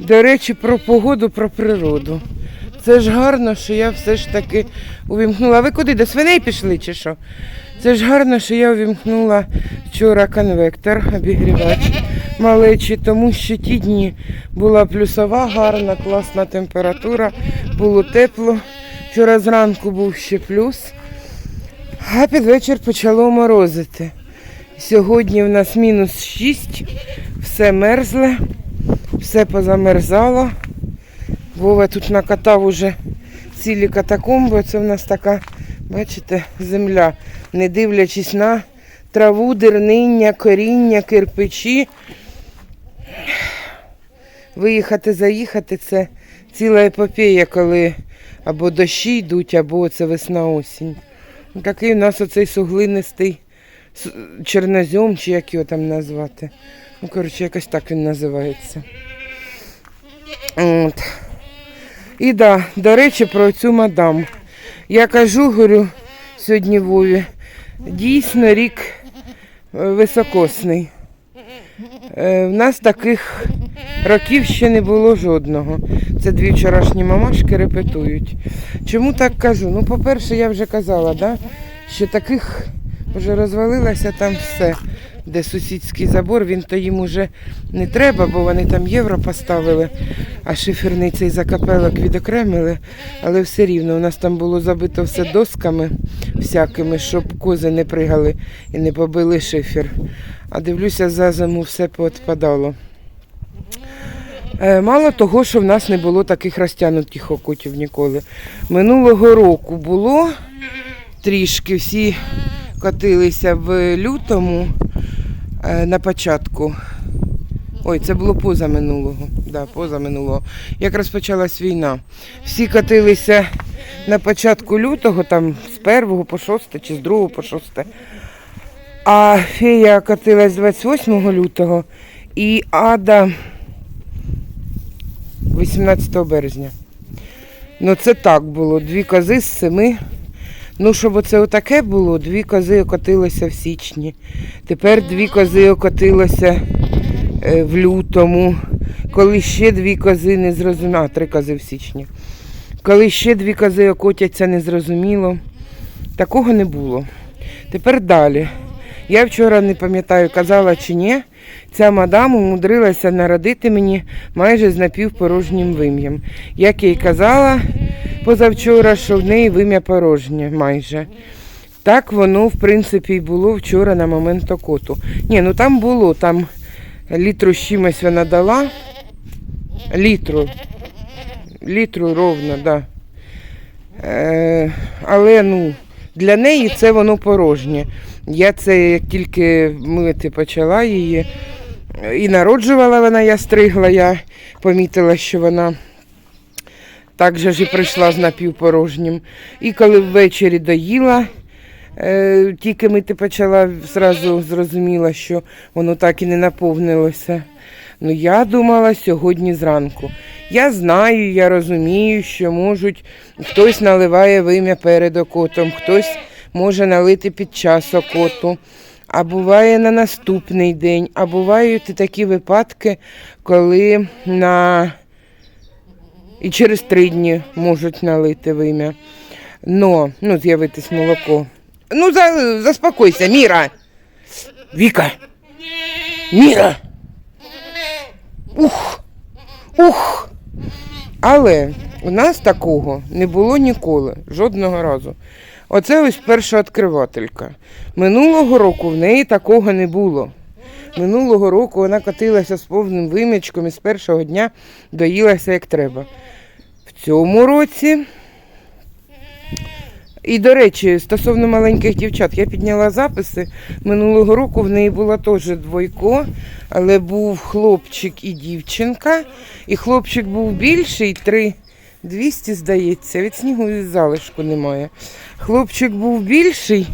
До речі, про погоду, про природу. Це ж гарно, що я все ж таки увімкнула. Ви куди? До свиней пішли чи що? Це ж гарно, що я увімкнула вчора конвектор, обігрівач малечі, тому що ті дні була плюсова, гарна, класна температура, було тепло. Вчора зранку був ще плюс, а під вечір почало морозити. Сьогодні в нас мінус 6, все мерзле, все позамерзало. Вова тут накатав уже цілі катакомби. Це в нас така, бачите, земля. Не дивлячись на траву, дерниння, коріння, кирпичі. Виїхати, заїхати це ціла епопея, коли або дощі йдуть, або це весна-осінь. Такий у нас оцей суглинистий чорнозьом, чи як його там назвати. Ну, коротше, якось так він називається. От. І да, до речі, про цю мадам. Я кажу, говорю, сьогодні Вові, дійсно рік е, високосний. Е, В нас таких років ще не було жодного. Це дві вчорашні мамашки репетують. Чому так кажу? Ну, по-перше, я вже казала, да? що таких вже розвалилося там все, де сусідський забор, він то їм уже не треба, бо вони там євро поставили, а шиферний цей закапелок відокремили. Але все рівно у нас там було забито все досками всякими, щоб кози не пригали і не побили шифер. А дивлюся, за зиму все поотпадало. Е, Мало того, що в нас не було таких розтягнутих окутів ніколи. Минулого року було трішки, всі котилися в лютому на початку. Ой, це було поза минулого. Да, поза. Як розпочалась війна. Всі катилися на початку лютого, там з 1 по 6 чи з 2 по 6. А фея катилась 28 лютого і Ада 18 березня. Ну це так було. Дві кози з семи. Ну, щоб оце отаке було, дві кози окотилося в січні. Тепер дві кози окотилося е, в лютому. Коли ще дві кози не зрозуміло. Три кози в січні. Коли ще дві кози окотяться незрозуміло. Такого не було. Тепер далі. Я вчора не пам'ятаю, казала чи ні, ця мадам умудрилася народити мені майже з напівпорожнім вим'ям. Як я й казала позавчора, що в неї вим'я порожнє майже. Так воно, в принципі, і було вчора на момент окоту. Ні, ну там було, там літру з чимось вона дала. Літру. Літру ровно, так. Да. Е, але ну, для неї це воно порожнє. Я це як тільки мити почала її. І народжувала вона, я стригла, я помітила, що вона так же ж і прийшла з напівпорожнім. І коли ввечері доїла, е, тільки мити почала, зразу зрозуміла, що воно так і не наповнилося. Ну, я думала сьогодні зранку. Я знаю, я розумію, що можуть, хтось наливає вим'я перед окотом, хтось може налити під час окоту, а буває на наступний день, а бувають і такі випадки, коли на і через три дні можуть налити вим'я. Но, ну, з'явитись молоко. Ну, за, заспокойся, Міра. Віка. Міра. Ух. Ух. Але у нас такого не було ніколи, жодного разу. Оце ось перша відкривателька. Минулого року в неї такого не було. Минулого року вона катилася з повним вим'ячком і з першого дня доїлася як треба. В цьому році. І, до речі, стосовно маленьких дівчат, я підняла записи. Минулого року в неї була теж двойко, але був хлопчик і дівчинка. І хлопчик був більший, 3 200, здається, від снігу і залишку немає. Хлопчик був більший,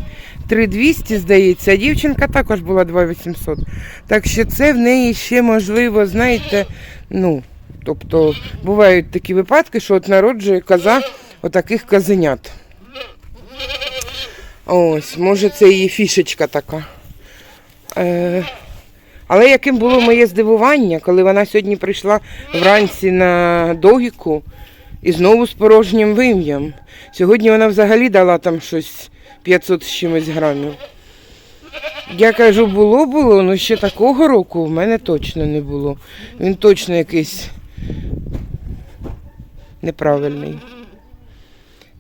3200, здається, а дівчинка також була 2800. Так що це в неї ще можливо, знаєте, ну, Тобто бувають такі випадки, що от народжує коза отаких козенят. Ось, може, це її фішечка така. Е, але яким було моє здивування, коли вона сьогодні прийшла вранці на догіку і знову з порожнім вим'ям. Сьогодні вона взагалі дала там щось 500 з чимось грамів. Я кажу, було було, але ще такого року в мене точно не було. Він точно якийсь неправильний.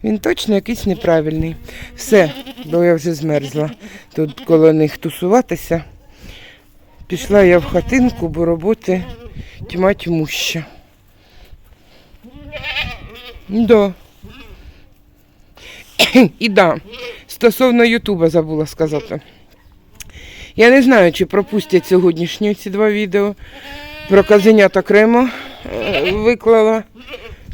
Він точно якийсь неправильний. Все, бо я вже змерзла тут коло них тусуватися. Пішла я в хатинку, бо роботи тьма тьмуща. Да. І да, стосовно Ютуба забула сказати. Я не знаю, чи пропустять сьогоднішні ці два відео. Про казенят окремо е, виклала.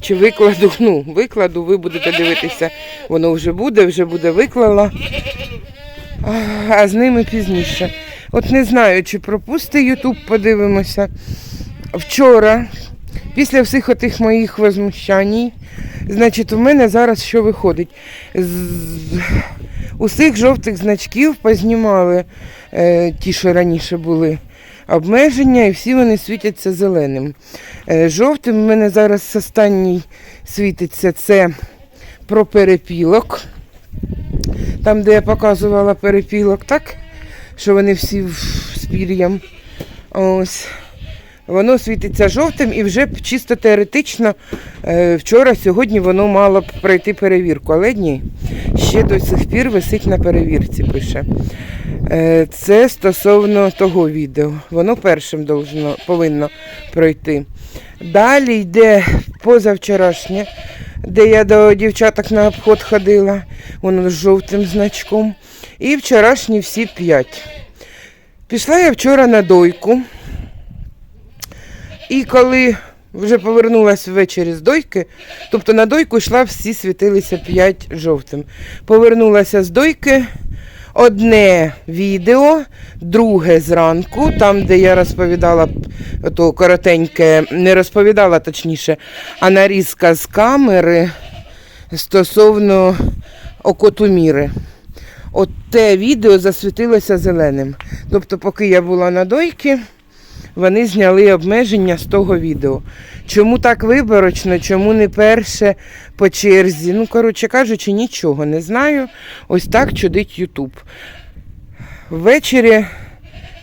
Чи викладу, ну, викладу, ви будете дивитися, воно вже буде, вже буде виклала. А, з ними пізніше. От не знаю, чи пропусти Ютуб, подивимося. Вчора, після всіх отих моїх возмущань, значить, у мене зараз що виходить? З усіх жовтих значків познімали е, ті, що раніше були обмеження, і всі вони світяться зеленим. Е, жовтим в мене зараз останній світиться це про перепілок. Там, де я показувала перепілок, так? Що вони всі з пір'ям. Ось. Воно світиться жовтим і вже чисто теоретично е, вчора, сьогодні воно мало б пройти перевірку, але ні. Ще до сих пір висить на перевірці, пише. Е, Це стосовно того відео. Воно першим должно, повинно пройти. Далі йде позавчорашнє, де я до дівчаток на обход ходила, воно з жовтим значком. І вчорашні всі п'ять. Пішла я вчора на дойку. І коли вже повернулася ввечері з дойки, тобто на дойку йшла, всі світилися п'ять жовтим. Повернулася з дойки. Одне відео, друге зранку, там, де я розповідала то коротеньке, не розповідала точніше, а нарізка з камери стосовно окотуміри. От те відео засвітилося зеленим. Тобто, поки я була на дойці, вони зняли обмеження з того відео. Чому так виборочно, чому не перше по черзі? Ну, коротше кажучи, нічого не знаю. Ось так чудить Ютуб. Ввечері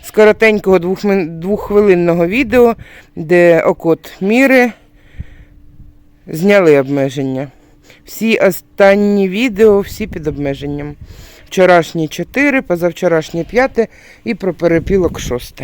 з коротенького двоххвилинного відео, де окот міри зняли обмеження. Всі останні відео, всі під обмеженням. Вчорашні 4, позавчорашнє 5 і про перепілок 6.